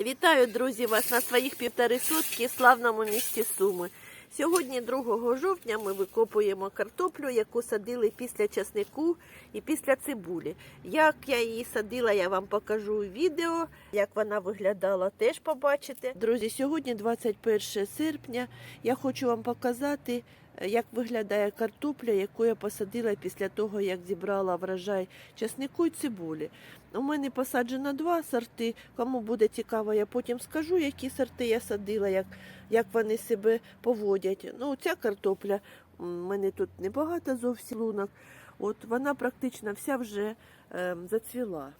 Вітаю, друзі, вас на своїх півтори сотки в славному місті Суми. Сьогодні, 2 жовтня, ми викопуємо картоплю, яку садили після часнику і після цибулі. Як я її садила, я вам покажу у відео. Як вона виглядала, теж побачите. Друзі, сьогодні 21 серпня. Я хочу вам показати, як виглядає картопля, яку я посадила після того, як зібрала врожай часнику і цибулі. У мене посаджено два сорти. Кому буде цікаво, я потім скажу, які сорти я садила, як, як вони себе поводять. Ну, ця картопля, у мене тут небагато зовсім лунок. От вона практично вся вже е, зацвіла.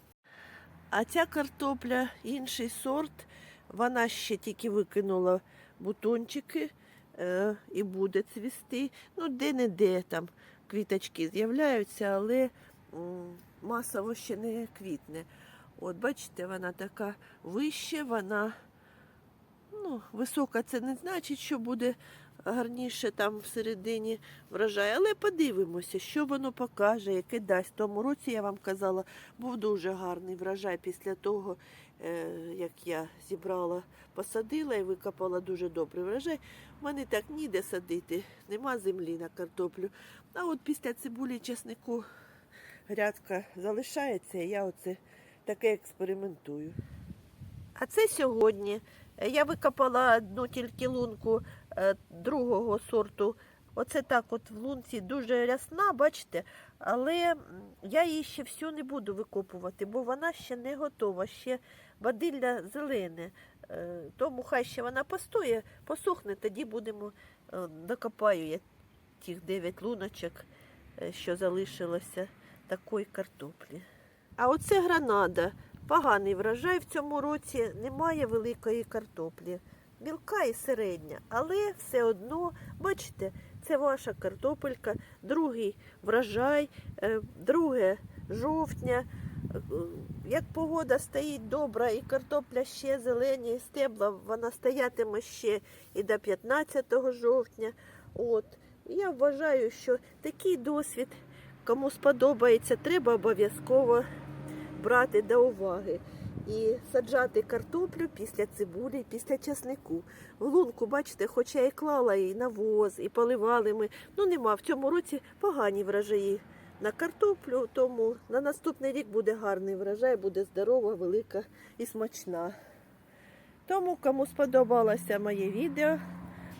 А ця картопля, інший сорт, вона ще тільки викинула бутончики е, і буде цвісти. Ну, де-не-де там квіточки з'являються, але масово ще не квітне. От бачите, вона така вища, вона ну, висока. Це не значить, що буде гарніше там всередині врожай. Але подивимося, що воно покаже, яке дасть. Тому році я вам казала, був дуже гарний врожай після того, е, як я зібрала, посадила і викопала дуже добрий врожай. У мене так ніде садити, нема землі на картоплю. А от після цибулі чеснику грядка залишається, і я оце таке експериментую. А це сьогодні. Я викопала одну тільки лунку другого сорту. Оце так от в лунці дуже рясна, бачите, але я її ще всю не буду викопувати, бо вона ще не готова, ще бадилля зелене. Е, Тому хай ще вона постоє, посохне, тоді будемо, е, докопаю я тих 9 луночок, е, що залишилося такої картоплі. А оце гранада. Поганий врожай в цьому році немає великої картоплі. Мілка і середня, але все одно, бачите, це ваша картопелька, другий врожай, е, 2 жовтня. Е, Як погода стоїть добра і картопля ще зелені, і стебла, вона стоятиме ще і до 15 жовтня. От. Я вважаю, що такий досвід, кому сподобається, треба обов'язково брати до уваги і саджати картоплю після цибулі, після часнику. В лунку, бачите, хоча і клала і навоз, і поливали ми. Ну нема в цьому році погані врожаї на картоплю, тому на наступний рік буде гарний врожай, буде здорова, велика і смачна. Тому, кому сподобалося моє відео,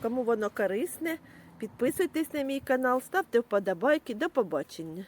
кому воно корисне, підписуйтесь на мій канал, ставте вподобайки. До побачення.